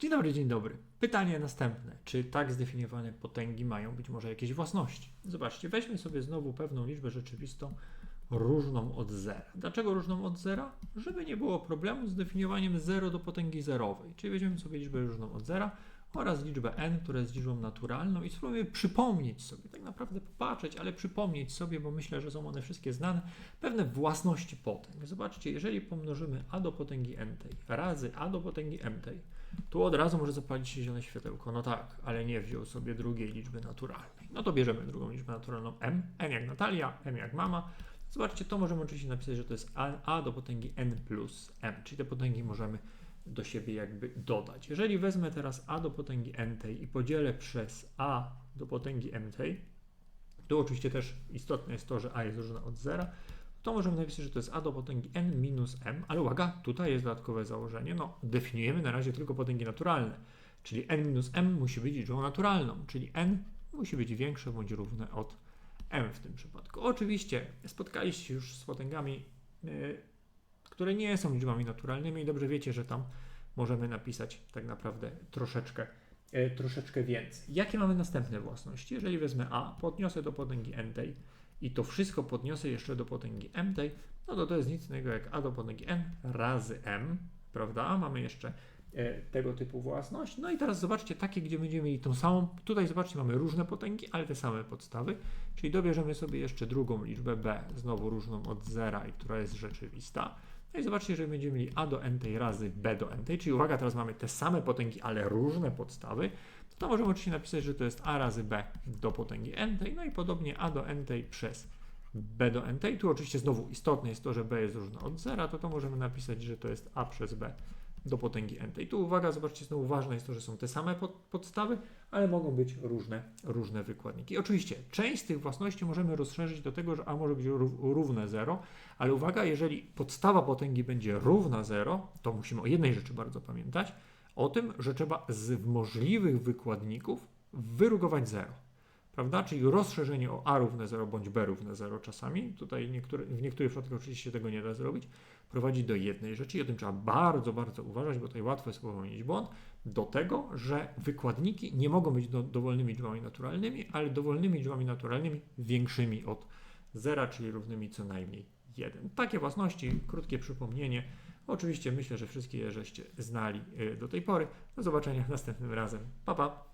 Dzień dobry, dzień dobry. Pytanie następne. Czy tak zdefiniowane potęgi mają być może jakieś własności? Zobaczcie, weźmy sobie znowu pewną liczbę rzeczywistą różną od zera. Dlaczego różną od zera? Żeby nie było problemu z definiowaniem 0 do potęgi zerowej. Czyli weźmiemy sobie liczbę różną od zera oraz liczbę n, która jest liczbą naturalną i spróbujemy przypomnieć sobie, tak naprawdę popatrzeć, ale przypomnieć sobie, bo myślę, że są one wszystkie znane, pewne własności potęg. Zobaczcie, jeżeli pomnożymy a do potęgi n tej razy a do potęgi m tej, tu od razu może zapalić się zielone światełko. No tak, ale nie wziął sobie drugiej liczby naturalnej. No to bierzemy drugą liczbę naturalną m, n jak Natalia, m jak mama. Zobaczcie, to możemy oczywiście napisać, że to jest a, a do potęgi n plus m, czyli te potęgi możemy do siebie jakby dodać. Jeżeli wezmę teraz a do potęgi n tej i podzielę przez a do potęgi m tej, tu oczywiście też istotne jest to, że a jest różne od zera, to możemy napisać, że to jest a do potęgi n minus m, ale uwaga, tutaj jest dodatkowe założenie, no definiujemy na razie tylko potęgi naturalne, czyli n minus m musi być liczbą naturalną, czyli n musi być większe bądź równe od m w tym przypadku. Oczywiście spotkaliście się już z potęgami, yy, które nie są liczbami naturalnymi i dobrze wiecie, że tam możemy napisać tak naprawdę troszeczkę, yy, troszeczkę więcej. Jakie mamy następne własności? Jeżeli wezmę a, podniosę do potęgi n tej, i to wszystko podniosę jeszcze do potęgi m tej, no to to jest nic innego jak a do potęgi n razy m, prawda? Mamy jeszcze e, tego typu własność. No i teraz zobaczcie takie, gdzie będziemy mieli tą samą, tutaj zobaczcie mamy różne potęgi, ale te same podstawy, czyli dobierzemy sobie jeszcze drugą liczbę b, znowu różną od zera i która jest rzeczywista. No i zobaczcie, że będziemy mieli a do n tej razy b do n tej, czyli uwaga, teraz mamy te same potęgi, ale różne podstawy, to możemy oczywiście napisać, że to jest a razy b do potęgi n tej, no i podobnie a do n tej przez b do n tej. Tu oczywiście znowu istotne jest to, że b jest różne od zera, to to możemy napisać, że to jest a przez b do potęgi n tej. Tu uwaga, zobaczcie, znowu ważne jest to, że są te same pod, podstawy, ale mogą być różne, różne wykładniki. Oczywiście część z tych własności możemy rozszerzyć do tego, że a może być rów- równe 0, ale uwaga, jeżeli podstawa potęgi będzie równa 0, to musimy o jednej rzeczy bardzo pamiętać, o tym, że trzeba z możliwych wykładników wyrugować 0. Prawda? Czyli rozszerzenie o a równe 0 bądź b równe 0 czasami, tutaj niektóre, w niektórych przypadkach oczywiście tego nie da zrobić, prowadzi do jednej rzeczy i o tym trzeba bardzo, bardzo uważać, bo tutaj łatwo jest popełnić błąd, do tego, że wykładniki nie mogą być do, dowolnymi liczbami naturalnymi, ale dowolnymi liczbami naturalnymi większymi od 0, czyli równymi co najmniej 1. Takie własności, krótkie przypomnienie. Oczywiście myślę, że wszystkie żeście znali y, do tej pory. Do zobaczenia następnym razem. Pa, pa!